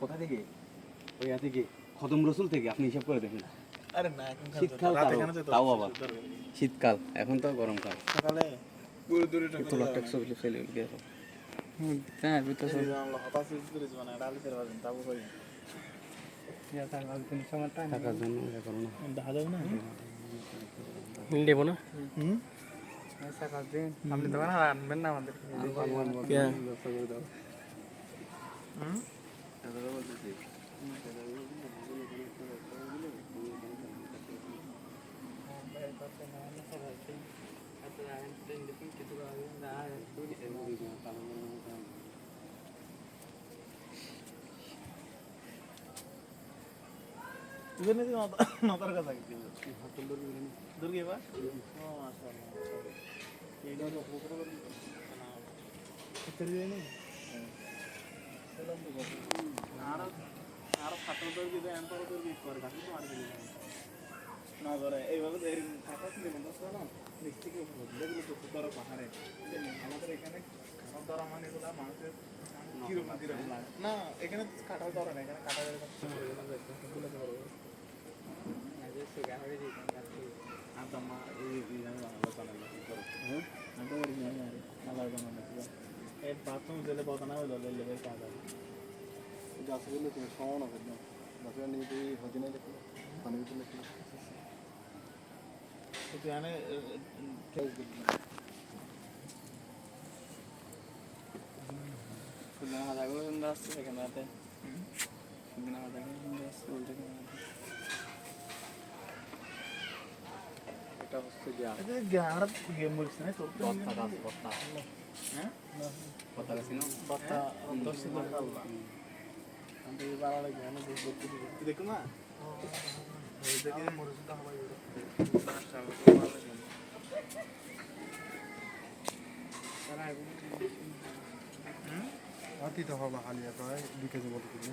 কোথা থেকে? ওই থেকে খতম রসুল থেকে আপনি হিসাব করে দেখেন। না এখন শীতকাল তাও- আবার। এখন তো গরমকাল সকালে? হ্যাঁ দেবো না? হুম সকাল দিন আপনি দোকান আর আনবেন না আমাদের কে হুম ইবেনে দি নতর কথা কি আমাদের এখানে মানে মানুষের না এখানে কাঁঠাল। ধরা না এখানে কাঁঠাল আদম্মা এই এই আল্লাহ তাআলা করো হ্যাঁ আদম ওই নিয়ে আরে আল্লাহ বানানো এই বাথরুম দিলে বদনা হলো লেলে বে কাদা গাছগুলো তুমি সমান হবে না গাছগুলো নিয়ে তুই হদিনে দেখো পানি ভিতরে দেখো তো এখানে এটা হচ্ছে গিয়া এটা গ্যারাত গেম বলছ না তো বস্তা গাছ বস্তা হ্যাঁ বস্তা গাছ না বাতা দশ দিন আল্লাহ আমি হওয়াই অতীত হবা হালিয়া প্রায় দুই কেজি কিনে